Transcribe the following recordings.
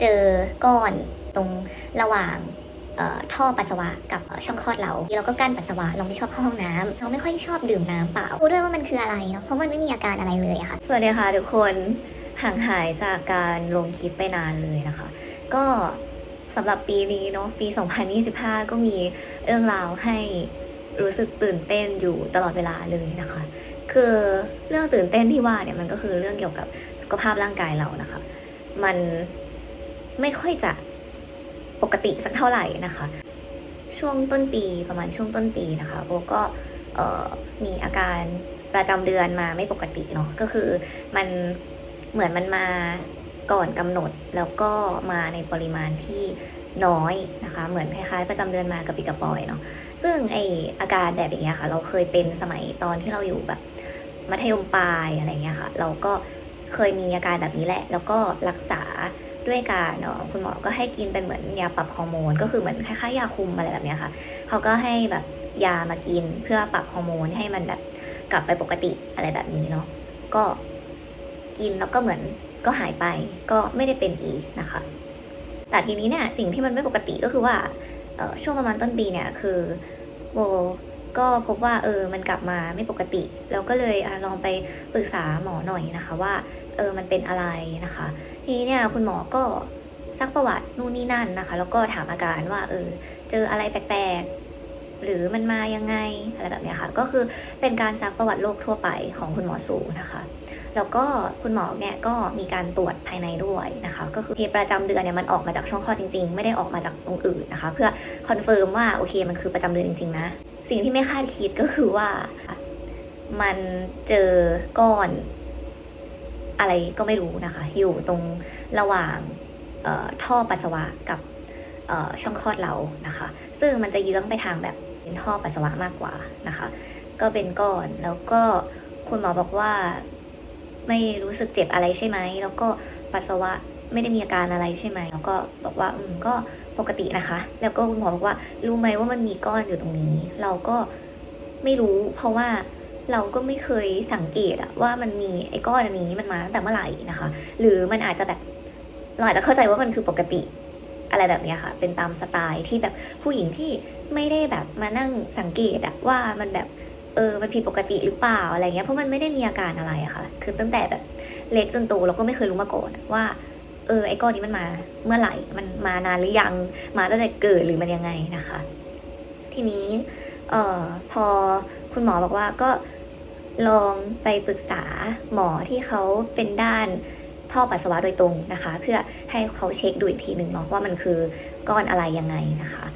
เจอก้อนตรงระหว่างท่อปัสสาวะกับช่องคลอดเราเราก็กั้นปัสสาวะเราไม่ชอบเข้าห้องน้ำเราไม่ค่อยชอบดื่มน้ำเปล่ารู้ด้วยว่ามันคืออะไรเนาะเพราะมันไม่มีอาการอะไรเลยอะค่ะ สวัสดีค่ะทุกคนห่างหายจากการลงคลิปไปนานเลยนะคะ ก็สำหรับปีนี้เนาะปี 2025 ก็มีเรื่องราวให้รู้สึกตื่นเต้นอยู่ตลอดเวลาเลยนะคะ คือเรื่องตื่นเต้นที่ว่าเนี่ยมันก็คือเรื่องเกี่ยวกับสุขภาพร่างกายเรานะคะ มัน ไม่ค่อยจะปกติสักเท่าไหร่นะคะ ช่วงต้นปีประมาณช่วงต้นปีนะคะโบก็มีอาการประจำเดือนมาไม่ปกติเนาะก็คือมันเหมือนมันมาก่อนกำหนดแล้วก็มาในปริมาณที่น้อยนะคะ เหมือนคล้ายๆ ประจำเดือนมากับปีกระปอยเนาะซึ่งไออาการแบบอย่างเงี้ยค่ะ เราเคยเป็นสมัยตอนที่เราอยู่แบบมัธยมปลายอะไรเงี้ยค่ะ เราก็เคยมีอาการแบบนี้แหละ แล้วก็รักษา ด้วยการเนาะคุณหมอก็ให้กินเป็นเหมือนยาปรับฮอร์โมน ก็คือเหมือนคล้ายๆยาคุมอะไรแบบเนี้ยค่ะเขาก็ให้แบบยามากินเพื่อปรับฮอร์โมนให้มันแบบกลับไปปกติอะไรแบบนี้เนาะก็กินแล้วก็เหมือนก็หายไปก็ไม่ได้เป็นอีกนะคะ แต่ทีนี้เนี่ยสิ่งที่มันไม่ปกติก็คือว่าช่วงประมาณต้นปีเนี่ยคือโบก็พบว่าเออมันกลับมาไม่ปกติแล้วก็เลยอลองไปปรึกษาหมอหน่อยนะคะว่าเออมันเป็นอะไรนะคะ ทีนี้เนี่ยคุณหมอก็ซักประวัตินู่นนี่นั่นนะคะ แล้วก็ถามอาการว่าเออเจออะไรแปลกๆหรือมันมายังไงอะไรแบบนี้ค่ะ ก็คือเป็นการซักประวัติโรคทั่วไปของคุณหมอสูนะคะ แล้วก็คุณหมอเนี่ยก็มีการตรวจภายในด้วยนะคะ ก็คือเคประจำเดือนเนี่ยมันออกมาจากช่องคลอดจริงๆ ไม่ได้ออกมาจากตรงอื่นนะคะ เพื่อคอนเฟิร์มว่าโอเคมันคือประจำเดือนจริงๆนะ สิ่งที่ไม่คาดคิดก็คือว่ามันเจอก้อน อะไรก็ไม่รู้นะคะ อยู่ตรงระหว่างท่อปัสสาวะกับช่องคลอดเรานะคะ ซึ่งมันจะเยื้องไปทางแบบเป็นท่อปัสสาวะมากกว่านะคะ ก็เป็นก้อนแล้วก็คุณหมอบอกว่าไม่รู้สึกเจ็บอะไรใช่ไหมแล้วก็ปัสสาวะไม่ได้มีอาการอะไรใช่ไหมแล้วก็บอกว่าอืมก็ปกตินะคะ แล้วก็คุณหมอบอกว่ารู้ไหมว่ามันมีก้อนอยู่ตรงนี้ เราก็ไม่รู้เพราะว่า เราก็ไม่เคยสังเกตอะว่ามันมีไอ้ก้อนอันนี้มันมาตั้งแต่เมื่อไหร่นะคะ หรือมันอาจจะแบบเราอาจจะเข้าใจว่ามันคือปกติอะไรแบบนี้ค่ะ เป็นตามสไตล์ที่แบบผู้หญิงที่ไม่ได้แบบมานั่งสังเกตอะว่ามันแบบเออ มันผิดปกติหรือเปล่าอะไรเงี้ย เพราะมันไม่ได้มีอาการอะไรอะค่ะ คือตั้งแต่แบบเล็กจนโตเราก็ไม่เคยรู้มาก่อนว่า เออ ไอ้ก้อนนี้มันมาเมื่อไหร่ มันมานานหรือยัง มาตั้งแต่เกิดหรือมันยังไงนะคะ ทีนี้ เอ่อ พอคุณหมอบอกว่าก็ ลองไปปรึกษาหมอที่เขาเป็นด้านท่อปัสสาวะโดยตรงนะคะ เพื่อให้เขาเช็คดูอีกทีหนึ่งเนาะว่ามันคือก้อนอะไรยังไงนะคะ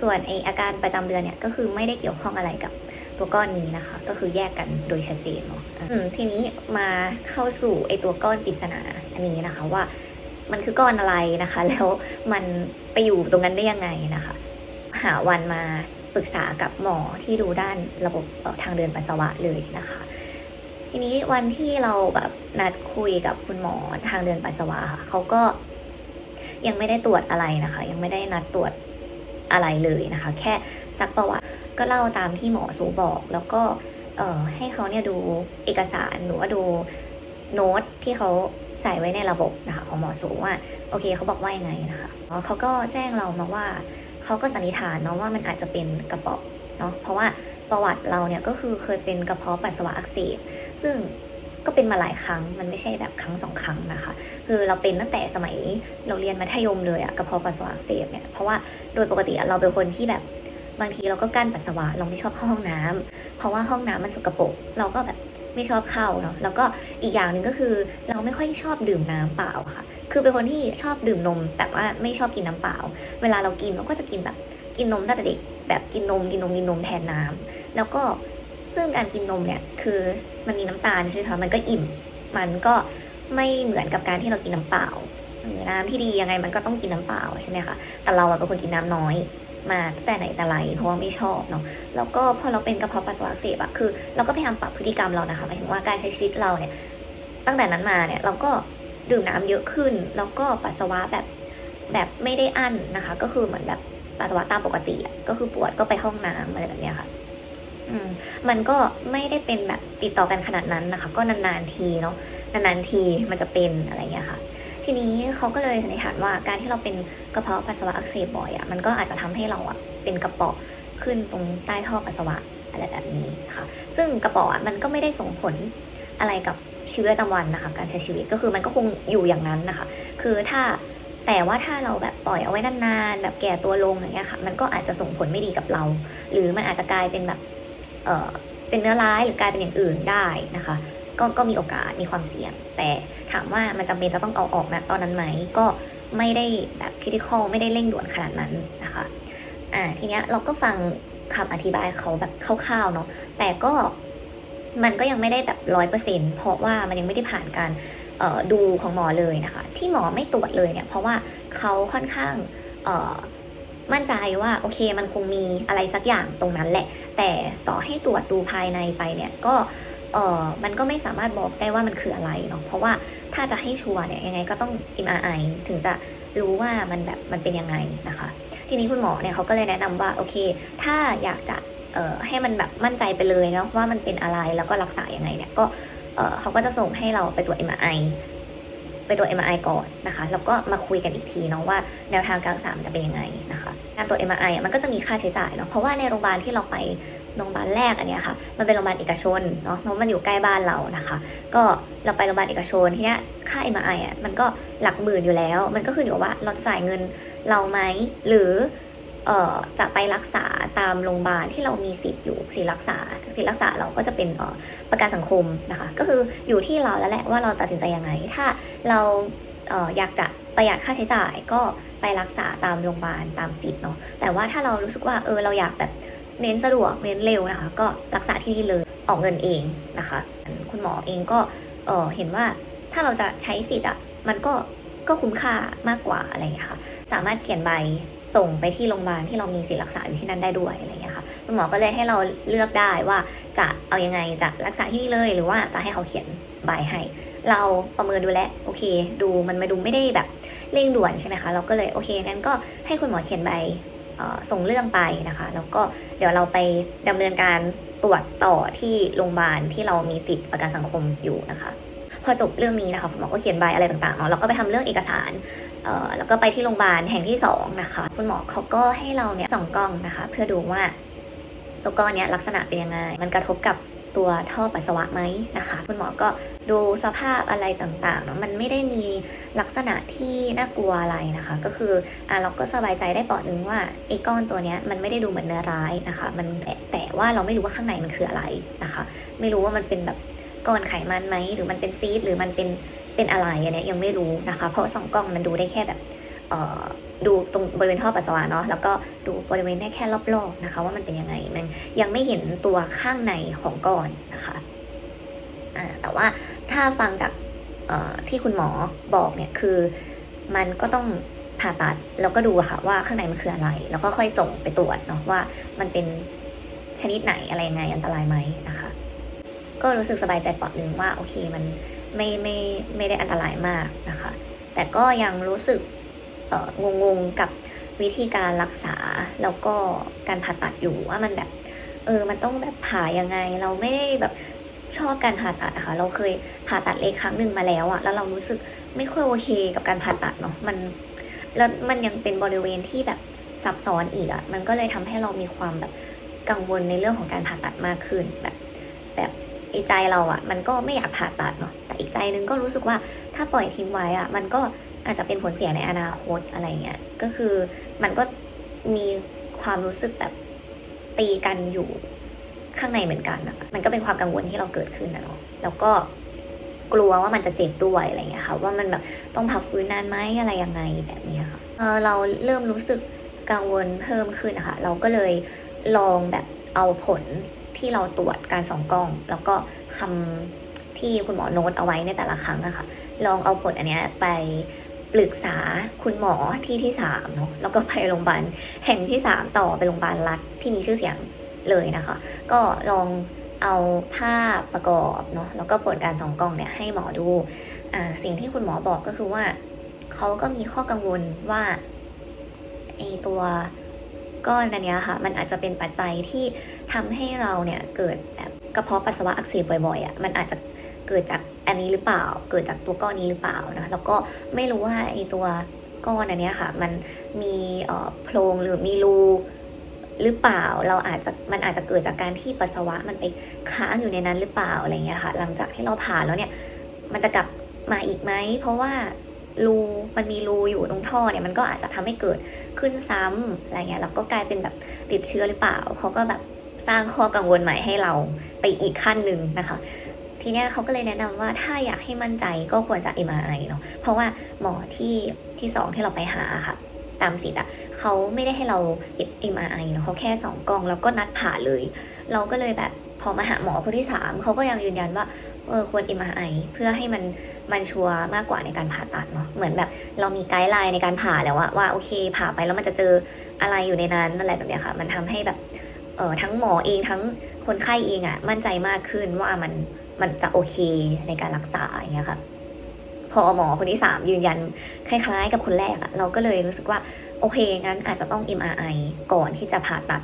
ส่วนไออาการประจำเดือนเนี่ยก็คือไม่ได้เกี่ยวข้องอะไรกับตัวก้อนนี้นะคะ ก็คือแยกกันโดยชัดเจนเนาะทีนี้มาเข้าสู่ไอตัวก้อนปริศนาอันนี้นะคะว่ามันคือก้อนอะไรนะคะ แล้วมันไปอยู่ตรงนั้นได้ยังไงนะคะ หาวันมา ปรึกษากับหมอที่ดูด้านระบบทางเดินปัสสาวะเลยนะคะ ทีนี้วันที่เราแบบนัดคุยกับคุณหมอทางเดินปัสสาวะค่ะเขาก็ยังไม่ได้ตรวจอะไรนะคะ ยังไม่ได้นัดตรวจอะไรเลยนะคะ แค่ซักประวัติก็เล่าตามที่หมอสูบอก แล้วก็ให้เขาเนี่ยดูเอกสารหรือว่าดูโน้ตที่เขาใส่ไว้ในระบบนะคะของหมอสูว่าโอเคเขาบอกว่ายังไงนะคะแล้วเขาก็แจ้งเรามาว่า เขาก็สันนิษฐานเนาะว่ามันอาจจะเป็นกระเพาะเนาะเพราะว่าประวัติเราเนี่ยก็คือเคยเป็นกระเพาะปัสสาวะอักเสบซึ่งก็เป็นมาหลายครั้งมันไม่ใช่แบบครั้งสองครั้งนะคะ คือเราเป็นตั้งแต่สมัยเราเรียนมัธยมเลยอะกระเพาะปัสสาวะอักเสบเนี่ยเพราะว่าโดยปกติเราเป็นคนที่แบบบางทีเราก็กั้นปัสสาวะเราไม่ชอบเข้าห้องน้ำเพราะว่าห้องน้ำมันสกปรกเราก็แบบ ไม่ชอบเข้าเนาะแล้วก็อีกอย่างหนึ่งก็คือเราไม่ค่อยชอบดื่มน้ำเปล่าค่ะ คือเป็นคนที่ชอบดื่มนม แต่ว่าไม่ชอบกินน้ำเปล่า เวลาเรากินเราก็จะกินแบบกินนมตั้งแต่เด็กแบบกินนมกินนมกินนมแทนน้ำแล้วก็ซึ่งการกินนมเนี่ยคือมันมีน้ำตาลใช่ไหมคะมันก็อิ่ม มันก็ไม่เหมือนกับการที่เรากินน้ำเปล่าน้ำที่ดียังไงมันก็ต้องกินน้ำเปล่าใช่ไหมคะ แต่เราเป็นคนกินน้ำน้อย มาแต่ไหนแต่ไรเพราะว่าไม่ชอบเนาะแล้วก็พอเราเป็นกระเพาะปัสสาวะอักเสบอะคือ เราก็พยายามปรับพฤติกรรมเรานะคะหมายถึงว่าการใช้ชีวิตเราเนี่ยตั้งแต่นั้นมาเนี่ยเราก็ดื่มน้ำเยอะขึ้น แล้วก็ปัสสาวะแบบแบบไม่ได้อั้นนะคะ ก็คือเหมือนแบบปัสสาวะตามปกติอะก็คือปวดก็ไปห้องน้ำอะไรแบบเนี้ยค่ะอืมมันก็ไม่ได้เป็นแบบติดต่อกันขนาดนั้นนะคะ ก็นานๆทีเนาะนานๆทีมันจะเป็นอะไรเงี้ยค่ะ ทีนี้เขาก็เลยสันนิษฐานว่าการที่เราเป็นกระเพาะปัสสาวะอักเสบบ่อยอะมันก็อาจจะทำให้เราอะเป็นกระเปาะขึ้นตรงใต้ท่อปัสสาวะอะไรแบบนี้ค่ะ ซึ่งกระเปาะอะมันก็ไม่ได้ส่งผลอะไรกับชีวิตประจำวันนะคะ การใช้ชีวิตก็คือมันก็คงอยู่อย่างนั้นนะคะ คือถ้าแต่ว่าถ้าเราแบบปล่อยเอาไว้นานๆแบบแก่ตัวลงอย่างเงี้ยค่ะ มันก็อาจจะส่งผลไม่ดีกับเรา หรือมันอาจจะกลายเป็นแบบเออเป็นเนื้อร้ายหรือกลายเป็นอย่างอื่นได้นะคะ ก็ก็มีโอกาสมีความเสี่ยง แต่ถามว่ามันจำเป็นจะต้องเอาออกนะตอนนั้นไหมก็ไม่ได้แบบคริติคอลไม่ได้เร่งด่วนขนาดนั้นนะคะอ่าทีเนี้ยเราก็ฟังคำอธิบายเขาแบบคร่าวๆเนาะแต่ก็มันก็ยังไม่ได้แบบร้อยเปอร์เซ็นต์เพราะว่ามันยังไม่ได้ผ่านการเอ่อดูของหมอเลยนะคะ ที่หมอไม่ตรวจเลยเนี่ย เพราะว่าเขาค่อนข้างเอ่อมั่นใจว่าโอเคมันคงมีอะไรสักอย่างตรงนั้นแหละ แต่ต่อให้ตรวจดูภายในไปเนี่ยก็ เออมันก็ไม่สามารถบอกได้ว่ามันคืออะไรเนาะเพราะว่าถ้าจะให้ชัวร์เนี่ยยังไงก็ต้อง MRI ถึงจะรู้ว่ามันแบบมันเป็นยังไงนะคะ ทีนี้คุณหมอเนี่ยเขาก็เลยแนะนำว่าโอเค ถ้าอยากจะเอ่อให้มันแบบมั่นใจไปเลยเนาะว่ามันเป็นอะไรแล้วก็รักษายังไงเนี่ยก็เอ่อเขาก็จะส่งให้เราไปตรวจ MRI ไปตรวจ MRI ก่อนนะคะ แล้วก็มาคุยกันอีกทีเนาะว่าแนวทางการรักษามันจะเป็นยังไงนะคะ การตรวจ MRI อะมันก็จะมีค่าใช้จ่ายเนาะเพราะว่าในโรงพยาบาลที่เราไป โรงพยาบาลแรกอันเนี้ยค่ะ มันเป็นโรงพยาบาลเอกชนเนาะเพราะมันอยู่ใกล้บ้านเรานะคะ ก็เราไปโรงพยาบาลเอกชนทีเนี้ยค่า MRI อะมันก็หลักหมื่นอยู่แล้ว มันก็ขึ้นอยู่ว่าเราจะจ่ายเงินเราไหมหรือเอ่อจะไปรักษาตามโรงพยาบาลที่เรามีสิทธิ์อยู่สิทธิ์รักษาสิทธิ์รักษาเราก็จะเป็นออประกันสังคมนะคะ ก็คืออยู่ที่เราแล้วแหละว่าเราตัดสินใจยังไง ถ้าเราเอออยากจะประหยัดค่าใช้จ่ายก็ไปรักษาตามโรงพยาบาลตามสิทธิ์เนาะแต่ว่าถ้าเรารู้สึกว่าเออเราอยากแบบ เน้นสะดวกเน้นเร็วนะคะ ก็รักษาที่นี่เลยออกเงินเองนะคะ คุณหมอเองก็เออเห็นว่าถ้าเราจะใช้สิทธิ์อะมันก็ก็คุ้มค่ามากกว่าอะไรอย่างเงี้ยค่ะ สามารถเขียนใบส่งไปที่โรงพยาบาลที่เรามีสิทธิ์รักษาอยู่ที่นั่นได้ด้วยอะไรเงี้ยค่ะคุณหมอก็เลยให้เราเลือกได้ว่าจะเอายังไงจะรักษาที่นี่เลย หรือว่าจะให้เขาเขียนใบให้ เราประเมินดูแลโอเค ดูมันมาดูไม่ได้แบบเร่งด่วนใช่ไหมคะ เราก็เลยโอเคงั้นก็ให้คุณหมอเขียนใบ ส่งเรื่องไปนะคะ แล้วก็เดี๋ยวเราไปดำเนินการตรวจต่อที่โรงพยาบาลที่เรามีสิทธิประกันสังคมอยู่นะคะ พอจบเรื่องนี้นะคะคุณหมอก็เขียนใบอะไรต่างๆเนาะเราก็ไปทำเรื่องเอกสารเอ่อแล้วก็ไปที่โรงพยาบาลแห่งที่สองนะคะ คุณหมอเขาก็ให้เราเนี่ยส่องกล้องนะคะ เพื่อดูว่าตัวก้อนเนี้ยลักษณะเป็นยังไง มันกระทบกับ ตัวท่อปัสสาวะไหมนะคะ คุณหมอก็ดูสภาพอะไรต่างๆเนาะมันไม่ได้มีลักษณะที่น่ากลัวอะไรนะคะ ก็คืออะเราก็สบายใจได้เปราะนึงว่าไอ้ก้อนตัวเนี้ยมันไม่ได้ดูเหมือนเนื้อร้ายนะคะ มันแตแต่ว่าเราไม่รู้ว่าข้างในมันคืออะไรนะคะ ไม่รู้ว่ามันเป็นแบบก้อนไขมันไหมหรือมันเป็นซีดหรือมันเป็นเป็นอะไรอันเนี้ยยังไม่รู้นะคะ เพราะสองกล้องมันดูได้แค่แบบเอ่อ ดูตรงบริเวณท่อปัสสาวะเนาะแล้วก็ดูบริเวณได้แค่รอบๆนะคะ ว่ามันเป็นยังไงมันยังไม่เห็นตัวข้างในของก้อนนะคะแต่ว่าถ้าฟังจากที่คุณหมอบอกเนี่ยคือมันก็ต้องผ่าตัดแล้วก็ดูค่ะว่าข้างในมันคืออะไร แล้วก็ค่อยส่งไปตรวจเนาะว่ามันเป็นชนิดไหนอะไรยังไงอันตรายไหมนะคะ ก็รู้สึกสบายใจปราะหนึ่งว่าโอเคมันไม่ไม่ไม่ได้อันตรายมากนะคะ แต่ก็ยังรู้สึก งงๆกับวิธีการรักษาแล้วก็การผ่าตัดอยู่ว่ามันแบบเออมันต้องแบบผ่ายังไง เราไม่ได้แบบชอบการผ่าตัดนะคะเราเคยผ่าตัดเล็กครั้งหนึ่งมาแล้วอะแล้วเรารู้สึกไม่ค่อยโอเคกับการผ่าตัดเนาะมันแล้วมันยังเป็นบริเวณที่แบบซับซ้อนอีกอะมันก็เลยทำให้เรามีความแบบกังวลในเรื่องของการผ่าตัดมากขึ้นแบบ แบบไอ้ใจเราอะมันก็ไม่อยากผ่าตัดเนาะแต่อีกใจนึงก็รู้สึกว่าถ้าปล่อยทิ้งไว้อะมันก็ อาจจะเป็นผลเสียในอนาคตอะไรเงี้ยก็คือมันก็มีความรู้สึกแบบตีกันอยู่ข้างในเหมือนกันอะมันก็เป็นความกังวลที่เราเกิดขึ้นนะเนาะแล้วก็กลัวว่ามันจะเจ็บด้วยอะไรเงี้ยค่ะว่ามันแบบต้องพักฟื้นนานไหมอะไรยังไงแบบนี้ค่ะเออเราเริ่มรู้สึกกังวลเพิ่มขึ้นนะคะเราก็เลยลองแบบเอาผลที่เราตรวจการสองกล้อง แล้วก็คำที่คุณหมอโน้ตเอาไว้ในแต่ละครั้งอะค่ะลองเอาผลอันเนี้ยไป ปรึกษาคุณหมอที่ที่สามเนาะแล้วก็ไปโรงพยาบาลแห่งที่สามต่อไปโรงพยาบาลรัฐที่มีชื่อเสียงเลยนะคะ ก็ลองเอาภาพประกอบเนาะแล้วก็ผลการส่องกล้องเนี่ยให้หมอดูอ่าสิ่งที่คุณหมอบอกก็คือว่าเขาก็มีข้อกังวลว่าไอตัวก้อนอันนี้ค่ะ มันอาจจะเป็นปัจจัยที่ทำให้เราเนี่ยเกิดแบบกระเพาะปัสสาวะอักเสบบ่อยๆอะมันอาจจะเกิดจาก อันนี้หรือเปล่า เกิดจากตัวก้อนนี้หรือเปล่านะแล้วก็ไม่รู้ว่าไอตัวก้อนอันนี้ค่ะ มันมีโพรงหรือมีรูหรือเปล่า เราอาจจะมันอาจจะเกิดจากการที่ปัสสาวะมันไปค้างอยู่ในนั้นหรือเปล่าอะไรเงี้ยค่ะ หลังจากที่เราผ่าแล้วเนี่ย มันจะกลับมาอีกไหม เพราะว่ารูมันมีรูอยู่ตรงท่อเนี่ยมันก็อาจจะทำให้เกิดขึ้นซ้ำอะไรเงี้ยแล้วก็กลายเป็นแบบติดเชื้อหรือเปล่าเขาก็แบบสร้างข้อกังวลใหม่ให้เราไปอีกขั้นหนึ่งนะคะ ทีเนี้ยเขาก็เลยแนะนำว่าถ้าอยากให้มั่นใจก็ควรจะ MRI เนาะเพราะว่าหมอที่ที่สองที่เราไปหาค่ะตามสิทธิ์อะเขาไม่ได้ให้เรา MRI เนาะเขาแค่สองกล้องแล้วก็นัดผ่าเลย เราก็เลยแบบพอมาหาหมอคนที่สามเขาก็ยังยืนยันว่าเออควร MRI เพื่อให้มันมันชัวร์มากกว่าในการผ่าตัดเนาะเหมือนแบบเรามีไกด์ไลน์ในการผ่าแล้วว่าว่าโอเค ผ่าไปแล้วมันจะเจออะไรอยู่ในนั้นอะไรแบบเนี้ยค่ะ มันทำให้แบบเออทั้งหมอเองทั้งคนไข้เองอะมั่นใจมากขึ้นว่ามัน มันจะโอเคในการรักษาอย่างเงี้ยค่ะ พอหมอคนที่สามยืนยันคล้ายๆ กับคนแรกอะเราก็เลยรู้สึกว่าโอเคงั้นอาจจะต้อง MRI ก่อนที่จะผ่าตัด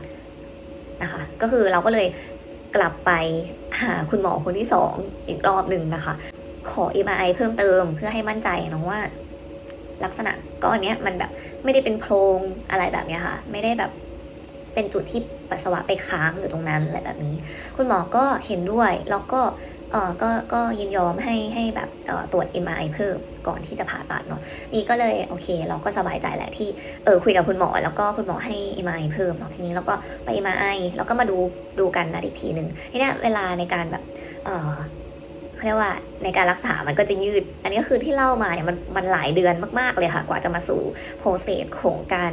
นะคะ ก็คือเราก็เลยกลับไปหาคุณหมอคนที่สองอีกรอบหนึ่งนะคะ ขอ MRI เพิ่มเติมเพื่อให้มั่นใจนอะว่า ลักษณะก้อนเนี้ยมันแบบไม่ได้เป็นโพรงอะไรแบบเนี้ยค่ะ ไม่ได้แบบเป็นจุดที่ปัสสาวะไปค้างอยู่ตรงนั้นอะไรแบบนี้ คุณหมอก็เห็นด้วยแล้วก็ เออก็ก็ยินยอมให้ให้แบบตรวจ MRI เพิ่มก่อนที่จะผ่าตัดเนาะนี่ก็เลยโอเค เราก็สบายใจแหละที่เออคุยกับคุณหมอ แล้วก็คุณหมอให้ MRI เพิ่มเนาะทีนี้เราก็ไป MRI แล้วก็มาดูดูกันนะอีกทีหนึ่งทีนี้เวลาในการแบบเออ เรียกว่าในการรักษามันก็จะยืด อันนี้ก็คือที่เล่ามาเนี่ยมันมันหลายเดือนมากๆเลยค่ะ กว่าจะมาสู่โปรเซสของการ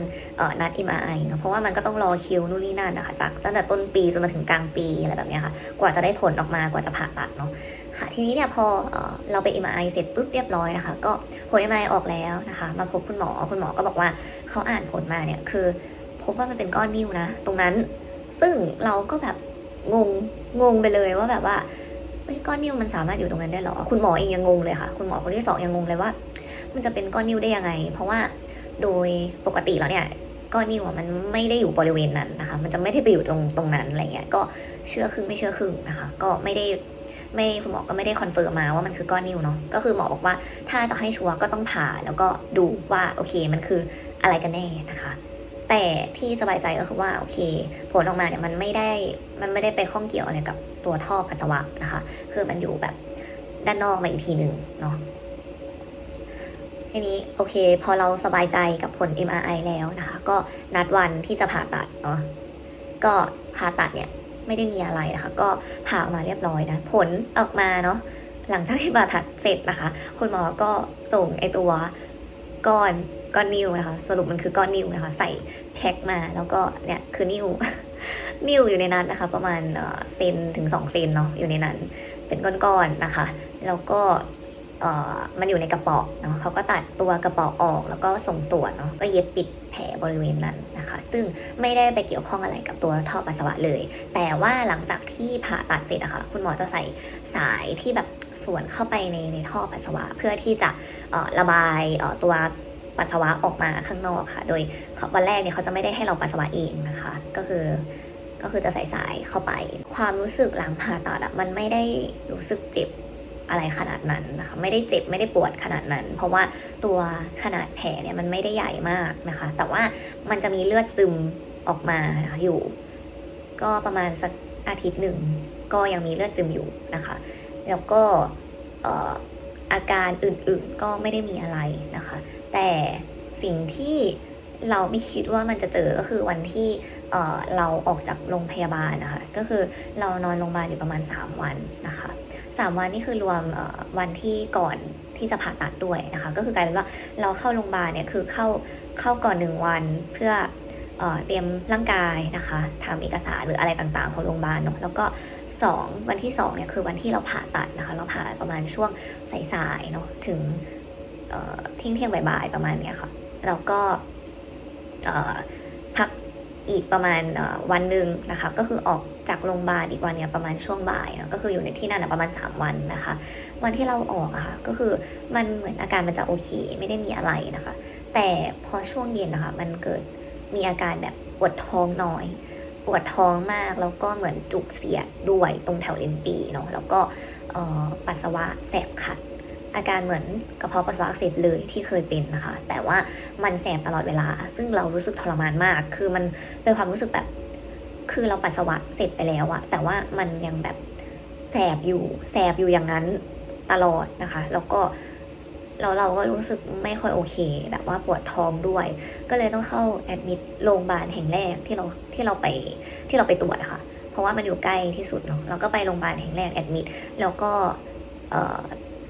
นัด MRI เนอะเพราะว่ามันก็ต้องรอคิวนู่นนี่นั่นนะคะจากตั้งแต่ต้นปีจนมาถึงกลางปีอะไรแบบนี้ค่ะ กว่าจะได้ผลออกมากว่าจะผ่าตัดเนาะค่ะทีนี้เนี่ยพอเอ่อเราไป MRI เสร็จปุ๊บเรียบร้อยนะคะ ก็ผล MRI ออกแล้วนะคะ มาพบคุณหมอคุณหมอก็บอกว่าเขาอ่านผลมาเนี่ยคือ พบว่ามันเป็นก้อนนิ่วนะ ตรงนั้น ซึ่งเราก็แบบงงงงไปเลยว่าแบบว่า ก้อนนิ่วมันสามารถอยู่ตรงนั้นได้เหรอ คุณหมอเองยังงงเลยค่ะ คุณหมอคนที่สองยังงงเลยว่า มันจะเป็นก้อนนิ่วได้ยังไง เพราะว่าโดยปกติแล้วเนี่ยก้อนนิ่วมันไม่ได้อยู่บริเวณนั้นนะคะ มันจะไม่ได้ไปอยู่ตรงตรงนั้นอะไรเงี้ย ก็เชื่อครึ่งไม่เชื่อครึ่งนะคะ ก็ไม่ได้ไม่คุณหมอก็ไม่ได้คอนเฟิร์มมาว่ามันคือก้อนนิ่วเนาะ ก็คือหมอบอกว่าถ้าจะให้ชัวร์ก็ต้องผ่าแล้วก็ดูว่าโอเคมันคืออะไรกันแน่นะคะแต่ที่สบายใจก็คือว่าโอเค ผลออกมาเนี่ยมันไม่ได้มันไม่ได้ไปข้องเกี่ยวอะไรกับ ตัวท่อปัสสาวะนะคะ คือมันอยู่แบบด้านนอกมาอีกทีหนึ่งเนาะทีนี้โอเค พอเราสบายใจกับผล MRI แล้วนะคะ ก็นัดวันที่จะผ่าตัดเนาะก็ผ่าตัดเนี่ยไม่ได้มีอะไรนะคะ ก็ผ่าออกมาเรียบร้อยนะ ผลออกมาเนาะหลังจากที่ผ่าตัดเสร็จนะคะ คุณหมอก็ส่งไอตัว ก้อนก้อนนิ้วนะคะ สรุปมันคือก้อนนิ้วนะคะ ใส่แพ็คมาแล้วก็เนี่ยคือนิ้วนิ้วอยู่ในนั้นนะคะ ประมาณเซนถึงสองเซนเนาะอยู่ในนั้น เป็นก้อนๆนะคะ แล้วก็มันอยู่ในกระเป๋อเนาะเขาก็ตัดตัวกระเป๋อออกแล้วก็ส่งตรวจเนาะก็เย็บปิดแผลบริเวณนั้นนะคะ ซึ่งไม่ได้ไปเกี่ยวข้องอะไรกับตัวท่อปัสสาวะเลย แต่ว่าหลังจากที่ผ่าตัดเสร็จอะค่ะคุณหมอจะใส่สายที่แบบ ส่วนเข้าไปในในท่อปัสสาวะ เพื่อที่จะระบายตัวปัสสาวะออกมาข้างนอกค่ะ โดยวันแรกเนี่ยเขาจะไม่ได้ให้เราปัสสาวะเองนะคะ ก็คือก็คือจะใส่สายเข้าไป ความรู้สึกหลังผ่าตัดอะมันไม่ได้รู้สึกเจ็บอะไรขนาดนั้นนะคะ ไม่ได้เจ็บไม่ได้ปวดขนาดนั้น เพราะว่าตัวขนาดแผลเนี่ยมันไม่ได้ใหญ่มากนะคะ แต่ว่ามันจะมีเลือดซึมออกมาอยู่ ก็ประมาณสักอาทิตย์หนึ่งก็ยังมีเลือดซึมอยู่นะคะ แล้วก็อาการอื่นๆก็ไม่ได้มีอะไรนะคะ แต่สิ่งที่เราไม่คิดว่ามันจะเจอก็คือวันที่เราออกจากโรงพยาบาลนะคะก็คือเรานอนโรงพยาบาลอยู่ประมาณ 3 วันนะคะสามวันนี่คือรวมวันที่ก่อนที่จะผ่าตัดด้วยนะคะ ก็คือกลายเป็นว่าเราเข้าโรงพยาบาลเนี่ยคือเข้าเข้าก่อนหนึ่งวันเพื่อ เตรียมร่างกายนะคะทำเอกสารหรืออะไรต่างๆ ของโรงพยาบาลเนาะแล้วก็สองวันที่สองเนี่ยคือวันที่เราผ่าตัดนะคะ เราผ่าประมาณช่วงสายๆเนาะถึงเที่ยงเที่ยงบ่ายๆประมาณเนี้ยค่ะแล้วก็พักอีกประมาณวันหนึ่งนะคะ ก็คือออกจากโรงพยาบาลอีกวันเนี่ยประมาณช่วงบ่ายเนาะก็คืออยู่ในที่นั่นประมาณ 3 วันนะคะ วันที่เราออกอะค่ะก็คือมันเหมือนอาการมันจะโอเค ไม่ได้มีอะไรนะคะ แต่พอช่วงเย็นนะคะ มันเกิด มีอาการแบบปวดท้องน้อย ปวดท้องมากแล้วก็เหมือนจุกเสียดด้วยตรงแถวลิ้นปีเนาะแล้วก็ปัสสาวะแสบขัด อาการเหมือนกระเพาะปัสสาวะอักเสบเลยที่เคยเป็นนะคะ แต่ว่ามันแสบตลอดเวลา ซึ่งเรารู้สึกทรมานมาก คือมันเป็นความรู้สึกแบบคือเราปัสสาวะเสร็จไปแล้วอะแต่ว่ามันยังแบบแสบอยู่แสบอยู่อย่างนั้นตลอดนะคะ แล้วก็ แล้วเราก็รู้สึกไม่ค่อยโอเค แบบว่าปวดท้องด้วย ก็เลยต้องเข้าแอดมิดโรงพยาบาลแห่งแรกที่เราที่เราไปที่เราไปตรวจอะค่ะ เพราะว่ามันอยู่ใกล้ที่สุดเนาะเราก็ไปโรงพยาบาลแห่งแรกแอดมิดแล้วก็เ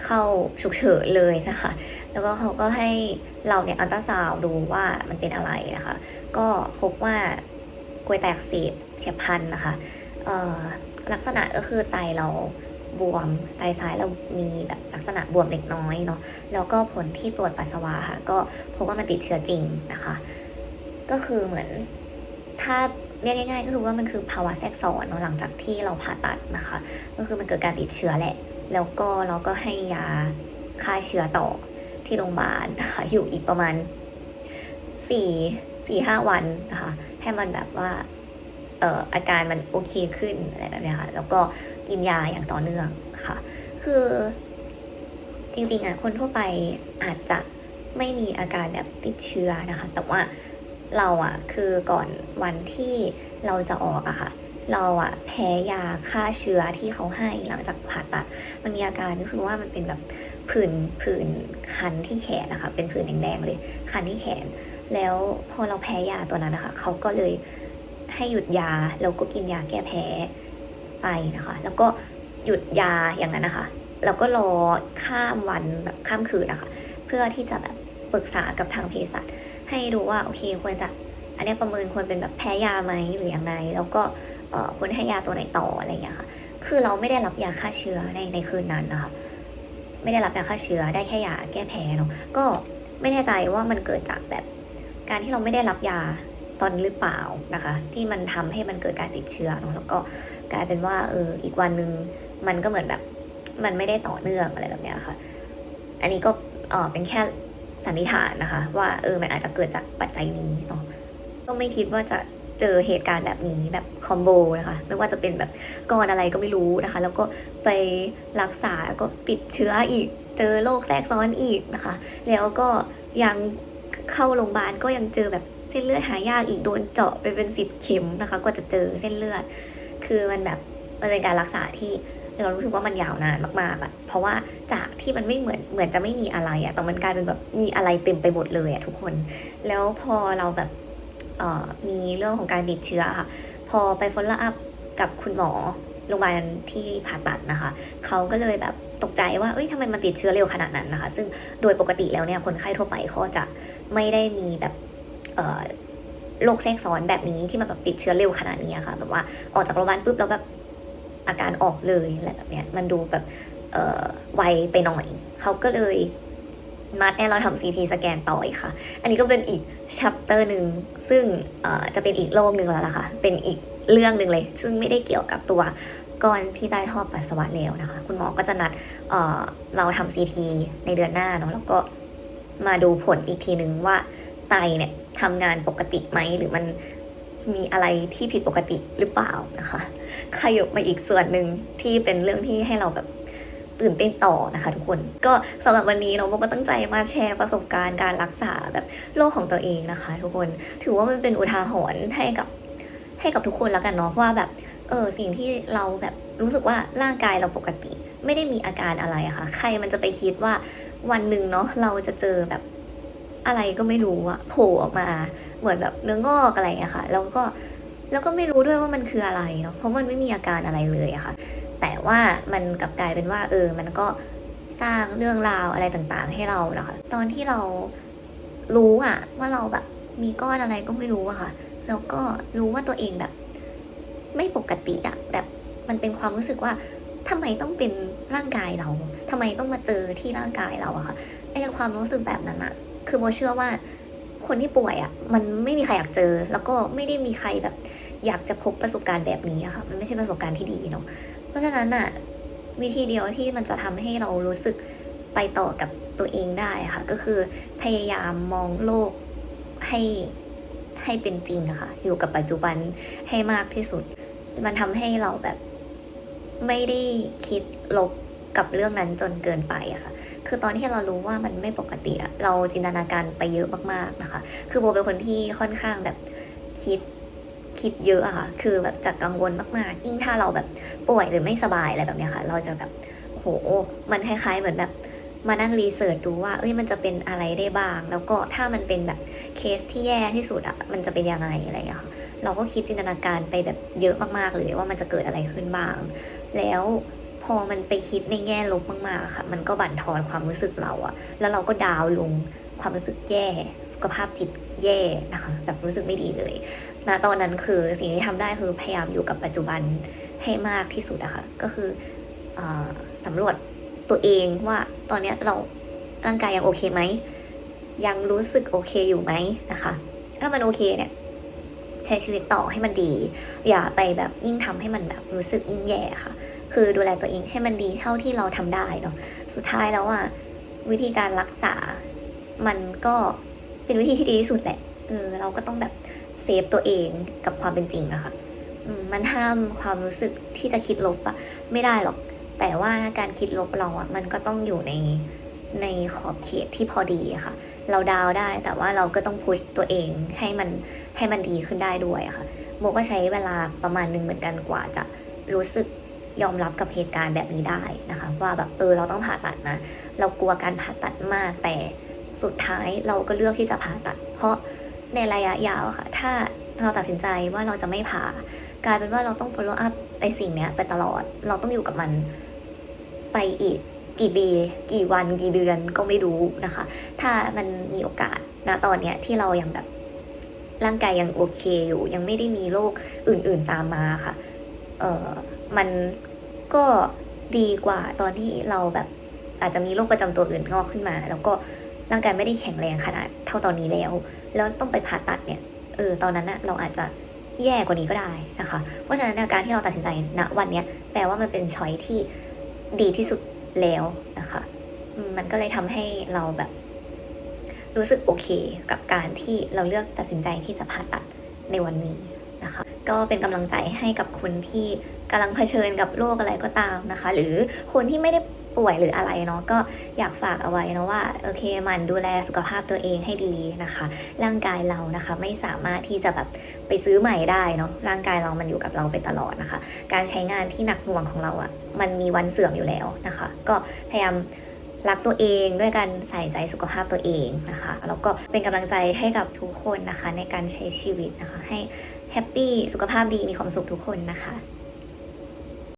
เข้าฉุกเฉินเลยนะคะ แล้วก็เขาก็ให้เราเนี่ยอัลตราซาวดูว่ามันเป็นอะไรนะคะ ก็พบว่ากรวยแตกเสียบเฉียบพันนะคะลักษณะก็คือไตเรา บวมไตซ้ายเรามีแบบลักษณะบวมเล็กน้อยเนาะแล้วก็ผลที่ตรวจปัสสาวะค่ะก็พบว่ามันติดเชื้อจริงนะคะ ก็คือเหมือนถ้าเรียกง่ายๆ ก็คือว่ามันคือภาวะแทรกซ้อนเนาะหลังจากที่เราผ่าตัดนะคะ ก็คือมันเกิดการติดเชื้อแหละ แล้วก็เราก็ให้ยาฆ่าเชื้อต่อที่โรงพยาบาลนะคะอยู่อีกประมาณสี่สี่ห้าวันนะคะ ให้มันแบบว่า อาการมันโอเคขึ้นอะไรแบบนี้ค่ะแล้วก็กินยาอย่างต่อเนื่องค่ะ คือจริงๆอะคนทั่วไปอาจจะไม่มีอาการแบบติดเชื้อนะคะ แต่ว่าเราอะคือก่อนวันที่เราจะออกอะค่ะ เราอะแพ้ยาฆ่าเชื้อที่เขาให้หลังจากผ่าตัด มันมีอาการก็คือว่ามันเป็นแบบผื่นผื่นคันที่แขนนะคะ เป็นผื่นแดงๆเลย คันที่แขน แล้วพอเราแพ้ยาตัวนั้นนะคะเขาก็เลย ให้หยุดยาแล้วก็กินยาแก้แพ้ไปนะคะ แล้วก็หยุดยาอย่างนั้นนะคะ แล้วก็รอข้ามวันแบบข้ามคืนนะคะ เพื่อที่จะแบบปรึกษากับทางเภสัชให้ดูว่าโอเคควรจะอันนี้ประเมินควรเป็นแบบแพ้ยาไหมหรือยังไง แล้วก็ควรให้ยาตัวไหนต่ออะไรอย่างเงี้ยค่ะ คือเราไม่ได้รับยาฆ่าเชื้อในในคืนนั้นนะคะไม่ได้รับยาฆ่าเชื้อได้แค่ยาแก้แพ้เนาะก็ไม่แน่ใจว่ามันเกิดจากแบบการที่เราไม่ได้รับยา ตอนหรือเปล่านะคะ ที่มันทำให้มันเกิดการติดเชื้อนะแล้วก็กลายเป็นว่าเอออีกวันหนึ่งมันก็เหมือนแบบมันไม่ได้ต่อเนื่องอะไรแบบนี้ค่ะ อันนี้ก็เออเป็นแค่สันนิษฐานนะคะ ว่าเออมันอาจจะเกิดจากปัจจัยนี้เนาะก็ไม่คิดว่าจะเจอเหตุการณ์แบบนี้แบบคอมโบนะคะ ไม่ว่าจะเป็นแบบก้อนอะไรก็ไม่รู้นะคะ แล้วก็ไปรักษาก็ติดเชื้ออีกเจอโรคแทรกซ้อนอีกนะคะ แล้วก็ยังเข้าโรงพยาบาลก็ยังเจอแบบ เส้นเลือดหายากอีกโดนเจาะไปเป็นสิบเข็มนะคะกว่าจะเจอเส้นเลือด คือมันแบบมันเป็นการรักษาที่เรารู้สึกว่ามันยาวนานมากๆอะเพราะว่าจากที่มันไม่เหมือนเหมือนจะไม่มีอะไรอะแต่มันกลายเป็นแบบมีอะไรเต็มไปหมดเลยอะทุกคน แล้วพอเราแบบเอ่อมีเรื่องของการติดเชื้อค่ะ พอไป follow up กับคุณหมอโรงพยาบาลที่ผ่าตัดนะคะ เขาก็เลยแบบตกใจว่า เอ้ยทำไมมันติดเชื้อเร็วขนาดนั้นนะคะ ซึ่งโดยปกติแล้วเนี่ย คนไข้ทั่วไปเขาจะไม่ได้มีแบบ โรคแทรกซ้อนแบบนี้ที่มันแบบติดเชื้อเร็วขนาดนี้ค่ะ แบบว่าออกจากโรงพยาบาลปุ๊บแล้วแบบอาการออกเลยอะไรแบบเนี้ยมันดูแบบไวไปหน่อย เขาก็เลยนัดให้เราทำซีทีสแกนต่ออีกค่ะ อันนี้ก็เป็นอีกชัปเตอร์หนึ่งซึ่งจะเป็นอีกโรคหนึ่งแล้วล่ะค่ะ เป็นอีกเรื่องหนึ่งเลย ซึ่งไม่ได้เกี่ยวกับตัวก้อนที่ใต้ท่อปัสสาวะแล้วนะคะ คุณหมอก็จะนัดเเราทำซีทีในเดือนหน้าเนาะแล้วก็มาดูผลอีกทีหนึ่งว่าไตเนี่ย ทำงานปกติไหมหรือมันมีอะไรที่ผิดปกติหรือเปล่านะคะขยบมาอีกส่วนหนึ่งที่เป็นเรื่องที่ให้เราแบบตื่นเต้นต่อนะคะทุกคน ก็สำหรับวันนี้เนาะโมก็ตั้งใจมาแชร์ประสบการณ์การรักษาแบบโรคของตัวเองนะคะ ทุกคนถือว่ามันเป็นอุทาหรณ์ให้กับให้กับทุกคนแล้วกันเนาะว่าแบบเออสิ่งที่เราแบบรู้สึกว่าร่างกายเราปกติ ไม่ได้มีอาการอะไรอะค่ะ ใครมันจะไปคิดว่าวันหนึ่งเนาะเราจะเจอแบบ อะไรก็ไม่รู้อะโผล่ออกมาเหมือนแบบเนื้องอกอะไรอะค่ะ แล้วก็แล้วก็ไม่รู้ด้วยว่ามันคืออะไรเนาะเพราะมันไม่มีอาการอะไรเลยอะค่ะ แต่ว่ามันกลับกลายเป็นว่า เออ มันก็สร้างเรื่องราวอะไรต่างๆ ให้เรานะคะ ตอนที่เรารู้อะว่าเราแบบมีก้อนอะไรก็ไม่รู้อะค่ะ แล้วก็รู้ว่าตัวเองแบบ ไม่ปกติอะแบบมันเป็นความรู้สึกว่าทำไมต้องเป็นร่างกายเราทำไมต้องมาเจอที่ร่างกายเราอะค่ะไอ้ความรู้สึกแบบนั้นอะ คือโมเชื่อว่าคนที่ป่วยอะมันไม่มีใครอยากเจอ แล้วก็ไม่ได้มีใครแบบ อยากจะพบประสบการณ์แบบนี้อะค่ะ มันไม่ใช่ประสบการณ์ที่ดีเนาะ เพราะฉะนั้นอะวิธีเดียวที่มันจะทำให้เรารู้สึกไปต่อกับตัวเองได้ะค่ะ ก็คือพยายามมองโลกให้ให้เป็นจริงอะค่ะอยู่กับปัจจุบันให้มากที่สุด มันทำให้เราแบบไม่ได้คิดลบกับเรื่องนั้นจนเกินไปอะค่ะ คือตอนที่เรารู้ว่ามันไม่ปกติเราจินตนาการไปเยอะมากๆนะคะ คือโบเป็นคนที่ค่อนข้างแบบคิดคิดเยอะอะค่ะ คือแบบจะกังวลมากๆ ยิ่งถ้าเราแบบป่วยหรือไม่สบายอะไรแบบเนี้ยค่ะ เราจะแบบโห มันคล้ายๆ เหมือนแบบมานั่งรีเสิร์ชดูว่า เอ้ย มันจะเป็นอะไรได้บ้าง แล้วก็ถ้ามันเป็นแบบเคสที่แย่ที่สุดอะมันจะเป็นยังไงอะไรอย่างเงี้ยค่ะ เราก็คิดจินตนาการไปแบบเยอะมากๆเลยว่ามันจะเกิดอะไรขึ้นบ้าง แล้ว พอมันไปคิดในแง่ลบมากๆค่ะ มันก็บั่นทอนความรู้สึกเราอะแล้วเราก็ดาวลงความรู้สึกแย่สุขภาพจิตแย่นะคะ แบบรู้สึกไม่ดีเลยณตอนนั้นคือสิ่งที่ทำได้คือพยายามอยู่กับปัจจุบันให้มากที่สุดอะค่ะก็คือออสำรวจตัวเองว่าตอนนี้เราร่างกายยังโอเคไหมยังรู้สึกโอเคอยู่ไหมนะคะ ถ้ามันโอเคเนี่ยใช้ชีวิตต่อให้มันดี อย่าไปแบบยิ่งทำให้มันแบบรู้สึกยิ่งแย่ค่ะ คือดูแลตัวเองให้มันดีเท่าที่เราทำได้เนาะสุดท้ายแล้วอะวิธีการรักษา มันก็เป็นวิธีที่ดีที่สุดแหละเออเราก็ต้องแบบเซฟตัวเองกับความเป็นจริงนะคะอืมมันห้ามความรู้สึกที่จะคิดลบอะไม่ได้หรอก แต่ว่าการคิดลบเราอะมันก็ต้องอยู่ในในขอบเขตที่พอดีอะค่ะ เราดาวได้แต่ว่าเราก็ต้องพุชตัวเองให้มันให้มันดีขึ้นได้ด้วยอะค่ะโมก็ใช้เวลาประมาณหนึงเหมือนกันกว่าจะรู้สึก ยอมรับกับเหตุการณ์แบบนี้ได้นะคะว่าแบบเออเราต้องผ่าตัดนะ เรากลัวการผ่าตัดมากแต่สุดท้ายเราก็เลือกที่จะผ่าตัด เพราะในระยะยาวค่ะ ถ้าเราตัดสินใจว่าเราจะไม่ผ่ากลายเป็นว่าเราต้อง follow up ไอสิ่งเนี้ยไปตลอด เราต้องอยู่กับมันไปอีกกี่ปีกี่วันกี่เดือนก็ไม่รู้นะคะ ถ้ามันมีโอกาสนะตอนเนี้ยที่เรายังแบบร่างกายยังโอเคอยู่ ยังไม่ได้มีโรคอื่น ๆตามมาค่ะ เออ มันก็ดีกว่าตอนที่เราแบบอาจจะมีโรคประจำตัวอื่นงอกขึ้นมา แล้วก็ร่างกายไม่ได้แข็งแรงขนาดเท่าตอนนี้แล้ว แล้วต้องไปผ่าตัดเนี่ยเออตอนนั้นนะเราอาจจะแย่กว่านี้ก็ได้นะคะ เพราะฉะนั้นการที่เราตัดสินใจณวันเนี้ยแปลว่ามันเป็นช้อยที่ดีที่สุดแล้วนะคะมมันก็เลยทำให้เราแบบ รู้สึกโอเคกับการที่เราเลือกตัดสินใจที่จะผ่าตัดในวันนี้นะคะ ก็เป็นกำลังใจให้กับคนที่ กำลังเผชิญกับโรคอะไรก็ตามนะคะ หรือคนที่ไม่ได้ป่วยหรืออะไรเนาะก็อยากฝากเอาไว้นะว่าโอเคมันดูแลสุขภาพตัวเองให้ดีนะคะ ร่างกายเรานะคะไม่สามารถที่จะแบบไปซื้อใหม่ได้เนาะร่างกายเรามันอยู่กับเราไปตลอดนะคะ การใช้งานที่หนักหน่วงของเราอะ่ะมันมีวันเสื่อมอยู่แล้วนะคะ ก็พยายามรักตัวเองด้วยการใส่ใจสุขภาพตัวเองนะคะแล้วก็เป็นกำลังใจให้กับทุกคนนะคะในการใช้ชีวิตนะคะ ให้แฮปปี้สุขภาพดีมีความสุขทุกคนนะคะ